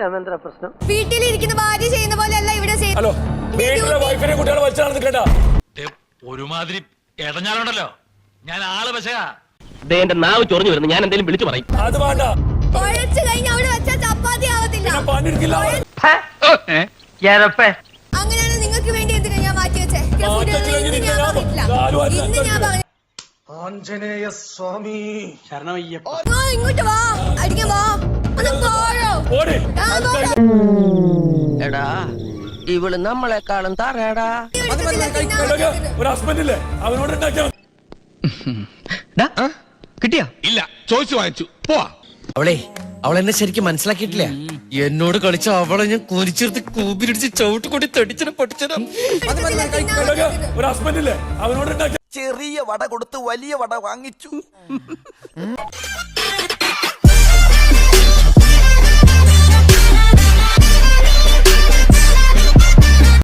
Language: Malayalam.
രാമേന്ദ്ര പ്രശ്നം? വീട്ടിലിരിക്കുന്ന ഭാര്യ ചെയ്യുന്ന പോലെയല്ല ഇവിടെ ഹലോ വീട്ടിലെ വൈഫിനെ കുട്ടികളെ വലിച്ചാണ് നിൽക്കണ്ട ഒരുമാതിരി ഇടഞ്ഞാലുണ്ടല്ലോ. ഞാൻ ആൾ പക്ഷേ എന്റെ നാവ് ചൊറിഞ്ഞു വരുന്നു. ഞാൻ എന്തെങ്കിലും വിളിച്ചു പറയും. അത് വേണ്ട. കുഴച്ചു കഴിഞ്ഞ് അവിടെ വെച്ചാൽ ചപ്പാത്തി ആവത്തില്ല. പണിയെടുക്കില്ല അങ്ങനെയാണ് നിങ്ങൾക്ക് വേണ്ടി എന്തിനാ ഞാൻ മാറ്റി വെച്ചേ? ഇന്ന് ഞാൻ ഇനി പറഞ്ഞിട്ടില്ല കാൽ വാരി ഇന്ന് ഞാൻ പറഞ്ഞു ശരണമയ്യപ്പ. ഇങ്ങോട്ട് വാ. അടിക്കാൻ വാ. ഒന്ന്. എടാ ഇവൾ നമ്മളെക്കാളും തറയടാ. ഒരു ഹസ്ബൻഡ് ഇല്ലേ? അവനോട് കിട്ടിയാ? ഇല്ല ചോദിച്ചു വാങ്ങിച്ചു. പോവാ. അവളെ അവളെന്നെ ശരിക്കും മനസ്സിലാക്കിയിട്ടില്ല? എന്നോട് കളിച്ച അവളെ ഞാൻ കുരിച്ചെടുത്ത് കൂപിരിടിച്ച് ചവിട്ട് കൂടി തടിച്ചനും പൊട്ടിച്ചനും. ഒരു ഹസ്ബൻഡ് ഇല്ലേ? അവനോട് ചെറിയ വട കൊടുത്ത് വലിയ വട വാങ്ങിച്ചു.